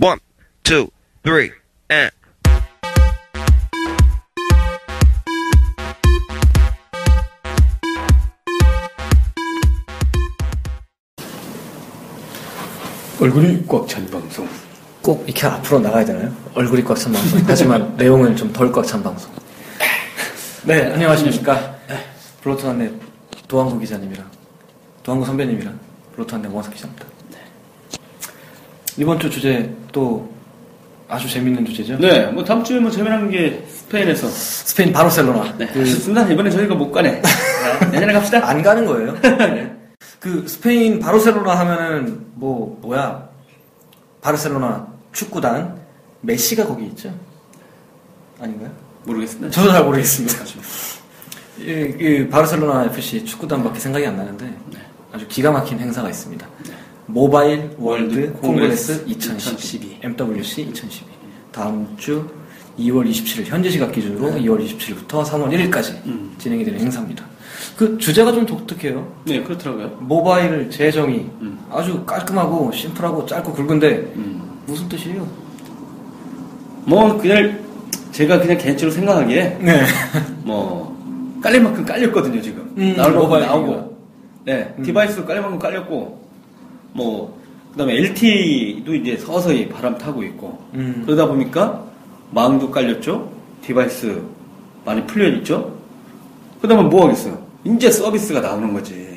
One, two, three, and. 얼굴이 꽉 찬 방송. 꼭 이렇게 앞으로 나가야 되나요? 얼굴이 꽉 찬 방송. 하지만 내용은 좀 덜 꽉 찬 방송. 네, 안녕하십니까. 블로트한의 도항구 기자님이랑 도항구 선배님이랑 블로트한의 원석 기자입니다. 이번 주 주제 또 아주 재밌는 주제죠? 네, 뭐 다음 주에 뭐 재미난 게 스페인에서. 스페인 바르셀로나. 네, 그, 아쉽습니다. 이번에 저희가 못 가네. 자, 내년에 갑시다. 안 가는 거예요. 네. 그 스페인 바르셀로나 하면은 뭐 뭐야 바르셀로나 축구단 메시가 거기 있죠? 아닌가요? 모르겠습니다. 저도 잘 모르겠습니다. 이, 이 바르셀로나 FC 축구단밖에 생각이 안 나는데 아주 기가 막힌 행사가 있습니다. 모바일 월드 콩그레스 콩그레스 2012, MWC 2012 다음 주 2월 27일 현지 시각 기준으로 2월 27일부터 3월 1일까지 음. 진행이 되는 행사입니다. 그 주제가 좀 독특해요. 네, 그렇더라고요. 모바일 재정의 음. 아주 깔끔하고 심플하고 짧고 굵은데 음. 무슨 뜻이에요? 뭐, 그냥, 제가 그냥 개인적으로 생각하기에, 네. 뭐, 깔릴 만큼 깔렸거든요, 지금. 음, 나올 만큼 모바일 나오고. 얘기가. 네, 음. 디바이스도 깔릴 만큼 깔렸고, 뭐, 그 다음에 LTE도 이제 서서히 바람 타고 있고, 음. 그러다 보니까 망도 깔렸죠? 디바이스 많이 풀려 있죠? 그 다음에 뭐 하겠어요? 이제 서비스가 나오는 거지.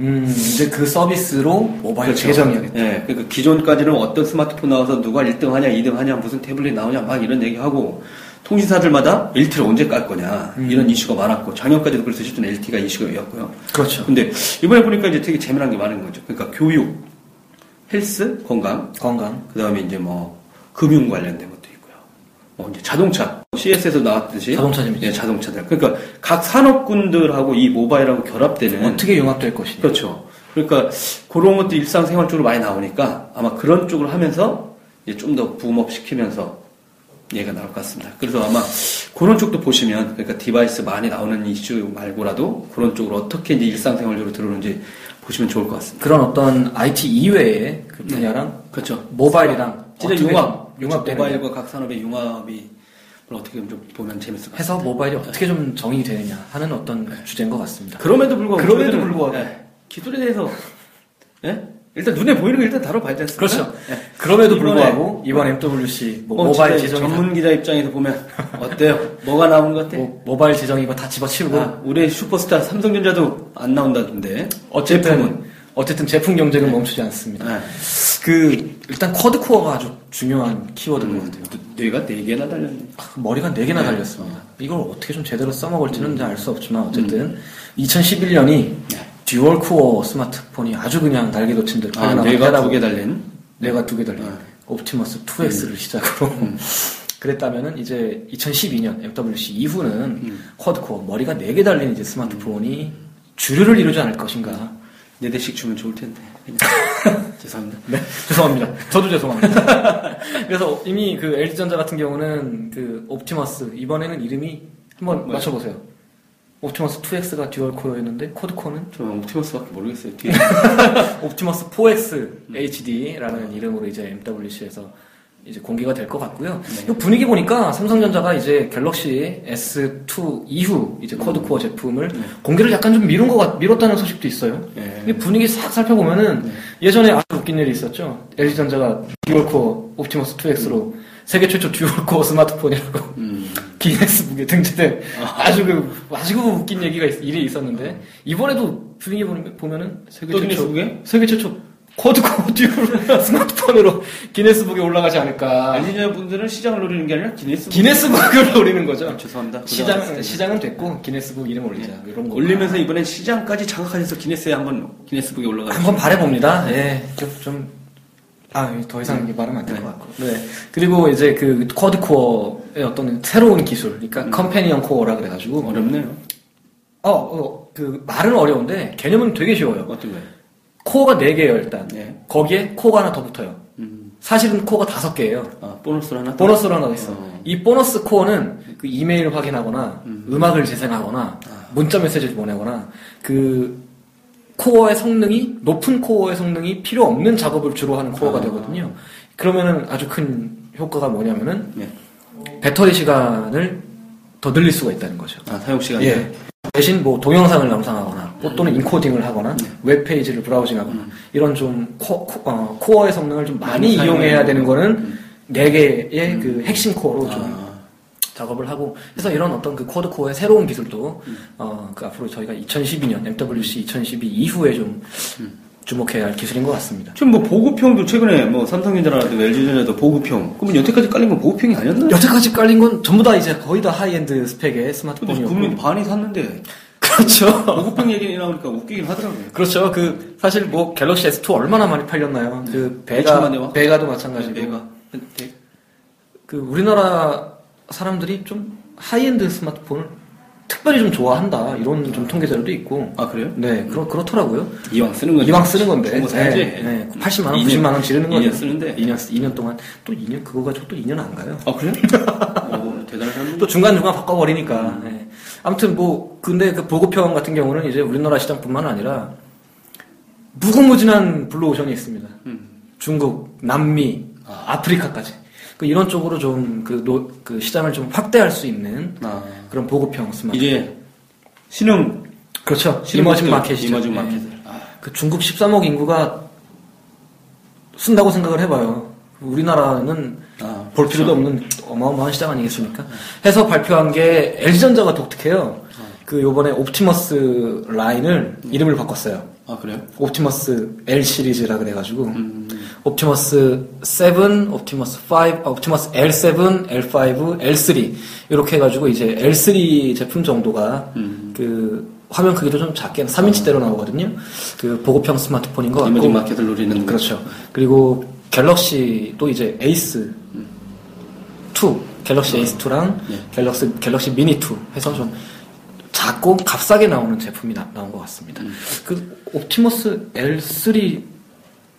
음, 이제 그 서비스로 모바일 그렇죠. 재정이야겠다. 예, 그러니까 기존까지는 어떤 스마트폰 나와서 누가 1등 하냐, 2등 하냐, 무슨 태블릿 나오냐, 막 이런 얘기하고, 통신사들마다 LTE를 언제 깔 거냐, 음. 이런 이슈가 많았고, 작년까지도 그래서 실제로 LTE가 이슈가였고요. 그렇죠. 근데 이번에 보니까 이제 되게 재미난 게 많은 거죠. 그러니까 교육, 헬스, 건강, 건강. 그 다음에 이제 뭐, 금융 관련된 것도 있고요. 뭐 이제 자동차, CS에서 나왔듯이. 자동차 재밌죠. 예, 자동차들. 그러니까 각 산업군들하고 이 모바일하고 결합되는. 어떻게 융합될 것이냐. 그렇죠. 그러니까 그런 것도 일상생활 쪽으로 많이 나오니까 아마 그런 쪽으로 하면서 이제 좀더 붐업 시키면서 얘가 나올 것 같습니다. 그래서 아마 그런 쪽도 보시면 그러니까 디바이스 많이 나오는 이슈 말고라도 그런 쪽으로 어떻게 이제 일상생활적으로 들어오는지 보시면 좋을 것 같습니다. 그런 어떤 IT 이외의 그 분야랑 그렇죠. 모바일이랑 진짜 융합, 좀 융합되는 모바일과 각 산업의 융합이 어떻게 좀 보면 재밌을 것 같습니다. 해서 모바일이 어떻게 좀 정의가 되느냐 하는 어떤 주제인 것 같습니다. 그럼에도 불구하고 그럼에도 불구하고. 예, 기술에 대해서 예? 일단 눈에 보이는 거 일단 다뤄봐야 되지 않습니까? 그렇죠. 예. 그럼에도 불구하고 이번 MWC 뭐 어, 모바일 진짜 재정이 전문 기자 입장에서 보면 어때요? 뭐가 나오는 것 다, 같아? 뭐, 모바일 재정 이거 다 집어치우고 아, 우리 슈퍼스타 삼성전자도 안 나온다던데. 어쨌든 제품은. 어쨌든 제품 경쟁은 멈추지 않습니다. 네. 그 일단 쿼드 코어가 아주 중요한 키워드인 것 같아요. 뇌가 네 개나 달렸네. 머리가 4개나 네. 달렸습니다. 이걸 어떻게 좀 제대로 써먹을지는 알수 없지만 어쨌든 2011년이 네. 듀얼 코어 스마트폰이 아주 그냥 날개 돋친 듯 아, 때라고 두개 달린. 뇌가 두 개 달린 네. 옵티머스 2X를 시작으로 그랬다면은 이제 2012년 MWC 이후는 음. 쿼드코어 머리가 4개 달린 이제 스마트폰이 주류를 이루지 않을 것인가 네 대씩 주면 좋을 텐데. 죄송합니다. 네, 죄송합니다. 저도 죄송합니다. 그래서 이미 그 LG전자 같은 경우는 그 옵티머스 이번에는 이름이 한번? 맞춰보세요. 옵티머스 2X가 듀얼 코어였는데 쿼드코어는 저 옵티머스밖에 모르겠어요. 뒤에. 옵티머스 4X HD라는 이름으로 이제 MWC에서 이제 공개가 될 것 같고요. 네. 이 분위기 보니까 삼성전자가 이제 갤럭시 S2 이후 이제 쿼드 코어 제품을 네. 공개를 약간 좀 미룬 것 같, 미뤘다는 소식도 있어요. 네. 이 분위기 싹 살펴보면은 네. 예전에 아주 웃긴 일이 있었죠. LG전자가 듀얼 코어 옵티머스 2X로 세계 최초 듀얼 코어 스마트폰이라고 음. 기네스북에 등재된 아주 그 아주 웃긴 얘기가 있- 일이 있었는데 이번에도 분위기 보면- 보면은 세계 또 최초 기네스북에? 세계 최초 쿼드코어 듀얼 스마트폰으로 기네스북에 올라가지 않을까. 알리자 분들은 시장을 노리는 게 아니라 기네스. 기네스북을 노리는 거죠. 죄송합니다. 시장. 시장은 됐고 기네스북 이름 올리자 이런 거 올리면서 이번엔 시장까지 장악하셔서 기네스에 한번 기네스북에 올라가. 한번 바래봅니다. 예, 좀, 좀, 아, 더 이상 이게 말하면 안 될 것 같고. 네. 그리고 이제 그 쿼드 코어의 어떤 새로운 기술, 그러니까 컴패니언 코어라 그래가지고, 어렵네요. 어, 어, 그 말은 어려운데 개념은 되게 쉬워요. 어떤 거예요? 코어가 4 개예요, 일단. 네. 거기에 코어가 하나 더 붙어요. 음. 사실은 코어가 5개예요. 아, 보너스로 하나? 보너스로 하나 더 있어. 어. 이 보너스 코어는 그 이메일 확인하거나 음. 악을 재생하거나 아. 문자 메시지를 보내거나 그 코어의 성능이 높은 코어의 성능이 필요 없는 작업을 주로 하는 코어가 아. 되거든요. 그러면은 아주 큰 효과가 뭐냐면은 예. 배터리 시간을 더 늘릴 수가 있다는 거죠. 아, 사용 시간이. 예. 대신 뭐 동영상을 감상하거나 뭐 또는 인코딩을 하거나 웹페이지를 브라우징하거나 이런 좀 코, 어의 성능을 좀 많이 이용해야 되는 거는 네 개의 그 핵심 코어로 좀 아, 작업을 하고 그래서 이런 어떤 그 코드 코어의 새로운 기술도 어, 그 앞으로 저희가 2012년 MWC 2012 이후에 좀 주목해야 할 기술인 것 같습니다. 지금 뭐 보급형도 최근에 뭐 삼성전자라도 LG전자도 보급형. 그러면 여태까지 깔린 건 보급형이 아니었나? 여태까지 깔린 건 전부 다 이제 거의 다 하이엔드 스펙의 스마트폰이었고 국민 반이 샀는데 그렇죠. 보급형 얘기 나오니까 웃기긴 하더라고요. 그렇죠. 그 사실 뭐 갤럭시 S2 얼마나 많이 팔렸나요? 그 베가 2천만 대와? 베가도 마찬가지고 내가 그 우리나라 사람들이 좀 하이엔드 스마트폰을 특별히 좀 좋아한다 이런 좀 통계 자료도 있고 아 그래요? 네 그렇 그렇더라고요. 이왕 쓰는 건데. 이왕 쓰는 건데 거 사야지. 네, 네. 80만 원, 2년, 90만 원 지르는 거죠. 2년 쓰는데. 2년 2년 동안 또 2년 그거 가지고 또 2년 안 가요. 아 그래요? 어, 대단한 또 중간 중간 바꿔버리니까. 네. 아무튼 뭐 근데 그 보급형 같은 경우는 이제 우리나라 시장뿐만 아니라 무궁무진한 블루오션이 있습니다. 음. 중국, 남미, 아 프리카까지. 그 이런 쪽으로 좀그 그 시장을 좀 확대할 수 있는 아, 그런 보급형 스마트. 이제 신흥 그렇죠. 신흥 이머징 마켓이죠. 이머징 네. 마켓을. 아, 그 중국 13억 인구가 쓴다고 생각을 해봐요. 우리나라는 아, 볼 필요도 없는 어마어마한 시장 아니겠습니까? 해서 발표한 게 LG전자가 독특해요. 그 요번에 옵티머스 라인을 이름을 바꿨어요. 아 그래요? 옵티머스 L 시리즈라 그래가지고 음, 옵티머스 7, 옵티머스 5, 아, 옵티머스 L7, L5, L3 이렇게 해가지고 이제 L3 제품 정도가 음. 그 화면 크기도 좀 작게 3인치대로 나오거든요. 그 보급형 스마트폰인 것 같고 이머징 마켓을 노리는 그렇죠. 그리고 갤럭시도 이제 에이스 2, 갤럭시 에이스 2랑 예. 갤럭시 갤럭시 미니 2 해서 좀 작고 값싸게 나오는 제품이 나, 나온 것 같습니다. 음. 그 옵티머스 L3,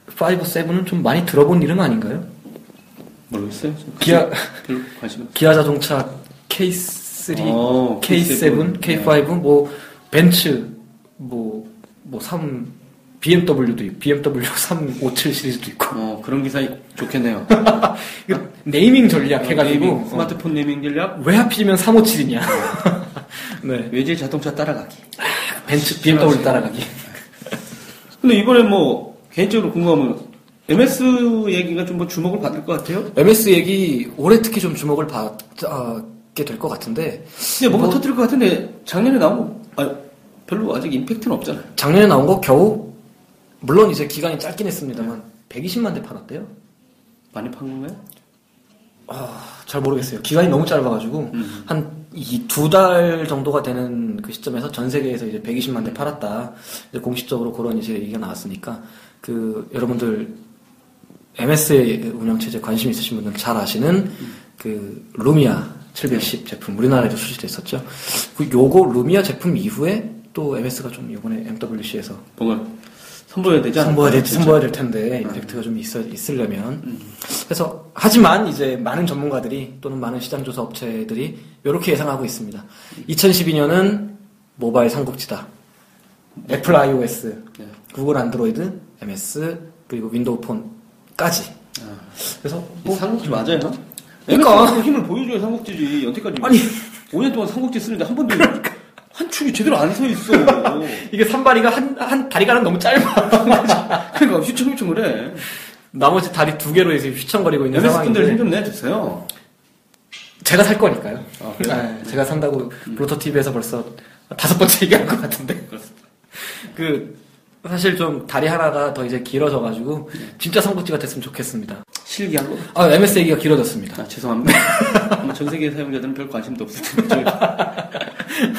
5, 7은 좀 많이 들어본 이름 아닌가요? 모르겠어요. 기아. 기아 자동차 K3, 어, K7, K7, K5, 뭐 벤츠, 뭐뭐 3, BMW도 있고, BMW 357 시리즈도 있고. 어 그런 기사 좋겠네요. 네이밍 전략 해가지고 네이밍, 어, 스마트폰 네이밍 전략 왜 하필이면 357이냐? 네, 외제 자동차 따라가기. 벤츠 BMW 따라가기. 근데 이번에 뭐 개인적으로 궁금하면 MS 얘기가 좀 뭐 주목을 받을 것 같아요. MS 얘기 올해 특히 좀 주목을 받게 될 것 같은데 근데 뭔가 뭐- 터뜨릴 것 같은데 작년에 나오고 아, 별로 아직 임팩트는 없잖아요. 작년에 나온 거 겨우 물론 이제 기간이 짧긴 했습니다만 120만 대 팔았대요. 많이 판 건가요? 아, 잘 모르겠어요. 기간이 너무 짧아가지고 음. 한 이 두 달 정도가 되는 그 시점에서 전 세계에서 이제 120만 대 팔았다. 이제 공식적으로 그런 이제 얘기가 나왔으니까 그 여러분들 MS 운영 체제 관심 있으신 분들은 잘 아시는 그 루미아 710 제품 우리나라에도 출시됐었죠. 그 요거 루미아 제품 이후에 또 MS가 좀 이번에 MWC에서 뭔가 선보여야 되지 않을까요? 선보여야 될, 진짜? 선보여야 될 텐데 임팩트가 좀 있어 있으려면 그래서 하지만 이제 많은 전문가들이 또는 많은 시장 조사 업체들이 이렇게 예상하고 있습니다. 2012년은 모바일 삼국지다. 애플 iOS, 네. 구글 안드로이드, MS 그리고 윈도우 폰까지. 아, 그래서 이 삼국지 맞아요? 그러니까. 힘을 보여줘야 삼국지지. 여태까지 아니. 5년 동안 삼국지 쓰는데 한 번도 한 축이 제대로 안 서 있어. 이게 산발이가 한, 한 다리가 너무 짧아. 그러니까 휘청휘청을 해. 나머지 다리 두 개로 이제 휘청거리고 있는 MS 분들 힘 상황인데 좀 내주세요. 제가 살 거니까요. 아? 네, 제가 산다고 프로토티브에서 벌써 다섯 번째 얘기한 것 같은데. 그 사실 좀 다리 하나가 더 이제 길어져가지고 진짜 삼국지가 됐으면 좋겠습니다. 실기한 거? 아 MS 얘기가 길어졌습니다. 아, 죄송합니다. 전 세계 사용자들은 별 관심도 없을 텐데.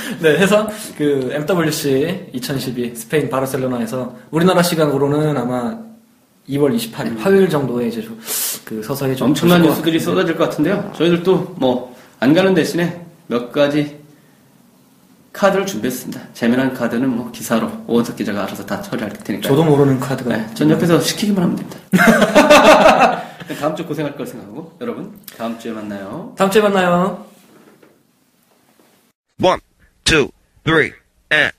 네, 해서 그 MWC 2012 스페인 바르셀로나에서 우리나라 시간으로는 아마 2월 28일 화요일 정도에 이제 좀그 서서히 좀 엄청난 뉴스들이. 쏟아질 것 같은데요. 저희들도 뭐 안 가는 대신에 몇 가지 카드를 준비했습니다. 재미난 카드는 뭐 기사로 오원석 기자가 알아서 다 처리할 테니까. 저도 모르는 카드가 네, 전 옆에서 시키기만 하면 됩니다. 다음 주 고생할 걸 생각하고 여러분 다음 주에 만나요. 다음 주에 만나요. One, two, three, and